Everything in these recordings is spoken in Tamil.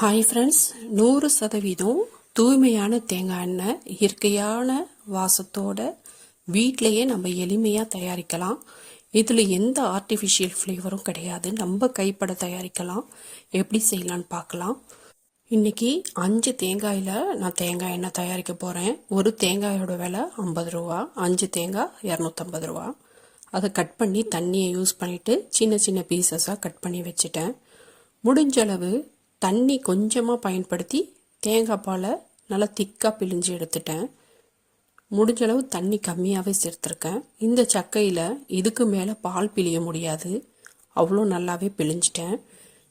ஹாய் ஃப்ரெண்ட்ஸ் நூறு சதவீதம் தூய்மையான தேங்காய் எண்ணெய் இயற்கையான வாசத்தோட வீட்டிலையே நம்ம எளிமையாக தயாரிக்கலாம். இதில் எந்த ஆர்டிஃபிஷியல் ஃப்ளேவரும் கிடையாது. நம்ம கைப்பட தயாரிக்கலாம். எப்படி செய்யலான்னு பார்க்கலாம். இன்னைக்கு அஞ்சு தேங்காயில் நான் தேங்காய் எண்ணெய் தயாரிக்க போகிறேன் ஒரு தேங்காயோட விலை ஐம்பது ரூபா அஞ்சு தேங்காய் இரநூத்தம்பது ரூபா. அதை கட் பண்ணி தண்ணியை யூஸ் பண்ணிவிட்டு சின்ன சின்ன பீசஸாக கட் பண்ணி வச்சுட்டேன். முடிஞ்சளவு தண்ணி கொஞ்சமாக பயன்படுத்தி தேங்காய் பாலை நல்லா திக்காக பிழிஞ்சு எடுத்துட்டேன். முடிஞ்சளவு தண்ணி கம்மியாகவே சேர்த்துருக்கேன். இந்த சக்கையில் இதுக்கு மேலே பால் பிழிய முடியாது. அவ்வளோ நல்லாவே பிழிஞ்சிட்டேன்.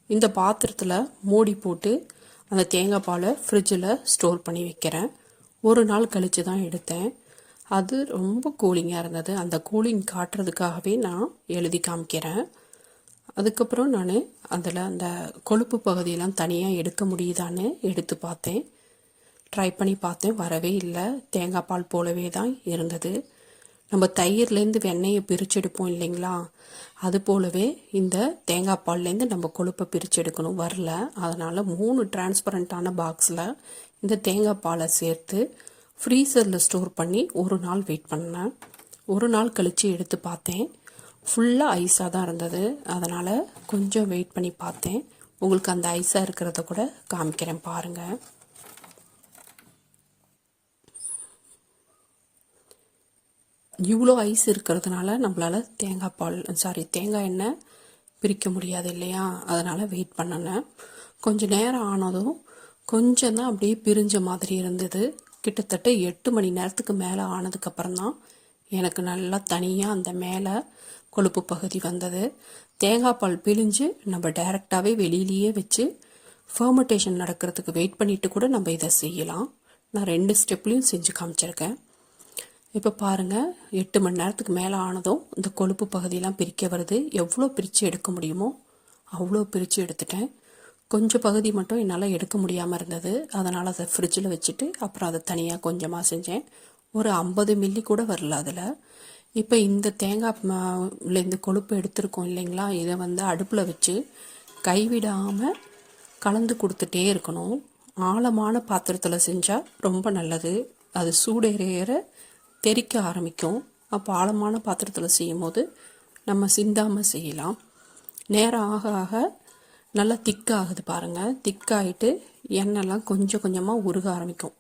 இந்த பாத்திரத்தில் மூடி போட்டு அந்த தேங்காய் பாலை ஃப்ரிட்ஜில் ஸ்டோர் பண்ணி வைக்கிறேன். ஒரு நாள் கழித்து தான் எடுத்தேன். அது ரொம்ப கூலிங்காக இருந்தது. அந்த கூலிங் காட்டுறதுக்காகவே நான் எழுதி காமிக்கிறேன். அதுக்கப்புறம் நான் அதில் அந்த கொழுப்பு பகுதியெல்லாம் தனியாக எடுக்க முடியுதான்னு எடுத்து பார்த்தேன். ட்ரை பண்ணி பார்த்தேன். வரவே இல்லை. தேங்காய் பால் போலவே தான் இருந்தது. நம்ம தயிர்லேருந்து வெண்ணெயை பிரிச்செடுப்போம் இல்லைங்களா? அது போலவே இந்த தேங்காய் பால்லேருந்து நம்ம கொழுப்பை பிரிச்செடுக்கணும். வரல. அதனால் மூணு டிரான்ஸ்பரண்ட்டான பாக்ஸில் இந்த தேங்காய் பாலை சேர்த்து ஃப்ரீசரில் ஸ்டோர் பண்ணி ஒரு நாள் வெயிட் பண்ணேன். ஒரு நாள் கழித்து எடுத்து பார்த்தேன். ஃபுல்லாக ஐஸாக தான் இருந்தது. அதனால் கொஞ்சம் வெயிட் பண்ணி பார்த்தேன். உங்களுக்கு அந்த ஐஸாக இருக்கிறத கூட காமிக்கிறேன் பாருங்கள் இவ்வளோ ஐஸ் இருக்கிறதுனால நம்மளால் தேங்காய் பால் சாரி தேங்காய் எண்ணெய் பிரிக்க முடியாது இல்லையா? அதனால் வெயிட் பண்ணினேன் கொஞ்சம் நேரம் ஆனதும் கொஞ்சம் தான் அப்படியே பிரிஞ்ச மாதிரி இருந்தது. கிட்டத்தட்ட எட்டு மணி நேரத்துக்கு மேலே ஆனதுக்கப்புறம் தான் எனக்கு நல்லா தனியாக அந்த மேலே கொழுப்பு பகுதி வந்தது. தேங்காய் பால் பிழிஞ்சு நம்ம டைரெக்டாகவே வெளியிலேயே வச்சு ஃபர்மெண்டேஷன் நடக்கிறதுக்கு வெயிட் பண்ணிட்டு கூட நம்ம இதை செய்யலாம். நான் ரெண்டு ஸ்டெப்லேயும் செஞ்சு காமிச்சிருக்கேன். இப்போ பாருங்கள் எட்டு மணி நேரத்துக்கு மேலே ஆனதும் இந்த கொழுப்பு பகுதியெலாம் பிரிக்க வருது. எவ்வளோ பிரித்து எடுக்க முடியுமோ அவ்வளோ பிரித்து எடுத்துட்டேன். கொஞ்சம் பகுதி மட்டும் என்னால் எடுக்க முடியாமல் இருந்தது. அதனால் அதை ஃப்ரிட்ஜில் வச்சுட்டு அப்புறம் அதை தனியாக கொஞ்சமாக செஞ்சேன். ஒரு ஐம்பது மில்லி கூட வரல அதில். இப்போ இந்த தேங்காய் இந்த கொழுப்பு எடுத்திருக்கோம் இல்லைங்களா? இதை வந்து அடுப்பில் வச்சு கைவிடாமல் கலந்து கொடுத்துட்டே இருக்கணும். ஆழமான பாத்திரத்தில் செஞ்சால் ரொம்ப நல்லது. அது சூடேற தெறிக்க ஆரம்பிக்கும். அப்போ ஆழமான பாத்திரத்தில் செய்யும் போது நம்ம சிந்தாமல் செய்யலாம். நேரம் ஆக ஆக நல்லா திக்காகுது பாருங்கள் திக்காயிட்டு எண்ணெய்லாம் கொஞ்சம் கொஞ்சமாக உருக ஆரம்பிக்கும்.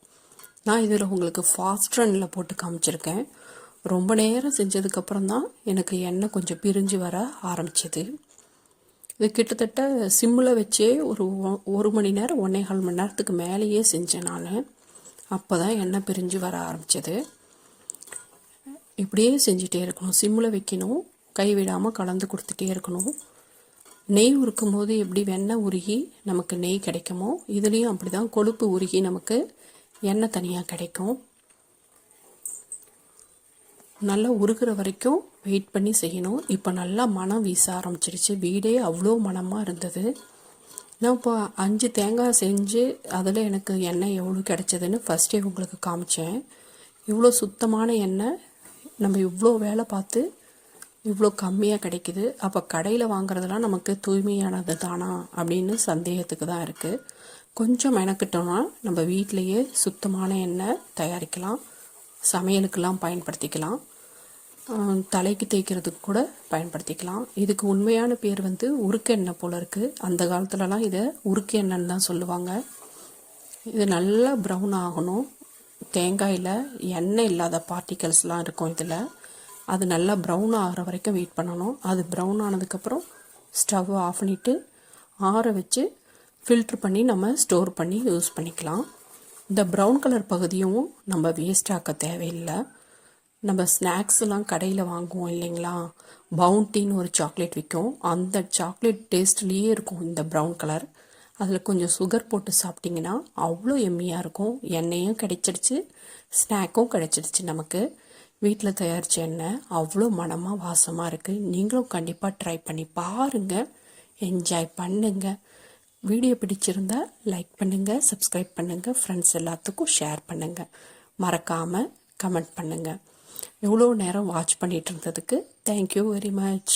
நான் இதில் உங்களுக்கு ஃபாஸ்ட் ரன்னில் போட்டு காமிச்சிருக்கேன். ரொம்ப நேரம் செஞ்சதுக்கப்புறம் தான் எனக்கு எண்ணெய் கொஞ்சம் பிரிஞ்சு வர ஆரம்பிச்சது. இது கிட்டத்தட்ட சிம்மில் வச்சே ஒரு ஒரு மணி நேரம் ஒன்றே கால் மணி நேரத்துக்கு மேலேயே செஞ்சேன் நான். அப்போ தான் எண்ணெய் பிரிஞ்சு வர ஆரம்பிச்சது. இப்படியே செஞ்சுட்டே இருக்கணும். சிம்மில் வைக்கணும். கைவிடாமல் கலந்து கொடுத்துட்டே இருக்கணும். நெய் உருக்கும் போது எப்படி வெண்ணெய் உருகி நமக்கு நெய் கிடைக்குமோ இதுலேயும் அப்படி தான் கொழுப்பு உருகி நமக்கு எண்ணெய் தனியாக கிடைக்கும். நல்லா உருகிற வரைக்கும் வெயிட் பண்ணி செய்யணும். இப்போ நல்லா மனம் வீச ஆரம்பிச்சிருச்சு. வீடே அவ்வளோ மனமாக இருந்தது. நான் இப்போ அஞ்சு தேங்காய் செஞ்சு அதில் எனக்கு எண்ணெய் எவ்வளோ கிடைச்சதுன்னு ஃபஸ்ட்டே உங்களுக்கு காமிச்சேன். இவ்வளோ சுத்தமான எண்ணெய் நம்ம இவ்வளோ வேலை பார்த்து இவ்வளோ கம்மியாக கிடைக்குது. அப்போ கடையில் வாங்குறதெல்லாம் நமக்கு தூய்மையானது தானா அப்படின்னு சந்தேகத்துக்கு தான் இருக்குது கொஞ்சம் மெனக்கிட்டோன்னா நம்ம வீட்டிலையே சுத்தமான எண்ணெய் தயாரிக்கலாம். சமையலுக்கெல்லாம் பயன்படுத்திக்கலாம். தலைக்கு தேய்க்கிறதுக்கு கூட பயன்படுத்திக்கலாம். இதுக்கு உண்மையான பேர் வந்து உருக்கு எண்ணெய் போல் இருக்குது அந்த காலத்துலலாம் இதை உருக்கு எண்ணெய்னு தான் சொல்லுவாங்க. இது நல்லா ப்ரௌன் ஆகணும். தேங்காயில் எண்ணெய் இல்லாத பார்ட்டிகல்ஸ்லாம் இருக்கும் இதில். அது நல்லா ப்ரௌன் ஆகிற வரைக்கும் வெயிட் பண்ணணும். அது ப்ரௌன் ஆனதுக்கப்புறம் ஸ்டவ் ஆஃப் பண்ணிவிட்டு ஆற வச்சு ஃபில்ட்ரு பண்ணி நம்ம ஸ்டோர் பண்ணி யூஸ் பண்ணிக்கலாம். இந்த ப்ரௌன் கலர் பகுதியும் நம்ம வேஸ்ட் ஆக்க தேவையில்லை. நம்ம ஸ்நாக்ஸ்லாம் கடையில் வாங்குவோம் இல்லைங்களா? பவுண்டின்னு ஒரு சாக்லேட் விற்கும் அந்த சாக்லேட் டேஸ்ட்லேயே இருக்கும் இந்த ப்ரௌன் கலர் அதில் கொஞ்சம் சுகர் போட்டு சாப்பிட்டிங்கன்னா அவ்வளோ எம்மியாக இருக்கும். எண்ணெயும் கிடைச்சிடுச்சு ஸ்நாக்கும் கிடைச்சிடுச்சு நமக்கு. வீட்டில் தயாரித்த எண்ணெய் அவ்வளோ மனமாக வாசமாக இருக்குது நீங்களும் கண்டிப்பாக ட்ரை பண்ணி பாருங்கள் என்ஜாய் பண்ணுங்கள் வீடியோ பிடிச்சிருந்தா லைக் பண்ணுங்கள் சப்ஸ்கிரைப் பண்ணுங்கள் ஃப்ரெண்ட்ஸ் எல்லாத்துக்கும் ஷேர் பண்ணுங்கள் மறக்காமல் கமெண்ட் பண்ணுங்கள் எவ்வளோ நேரம் வாட்ச் பண்ணிகிட்டு இருந்ததுக்கு தேங்க்யூ வெரி மச்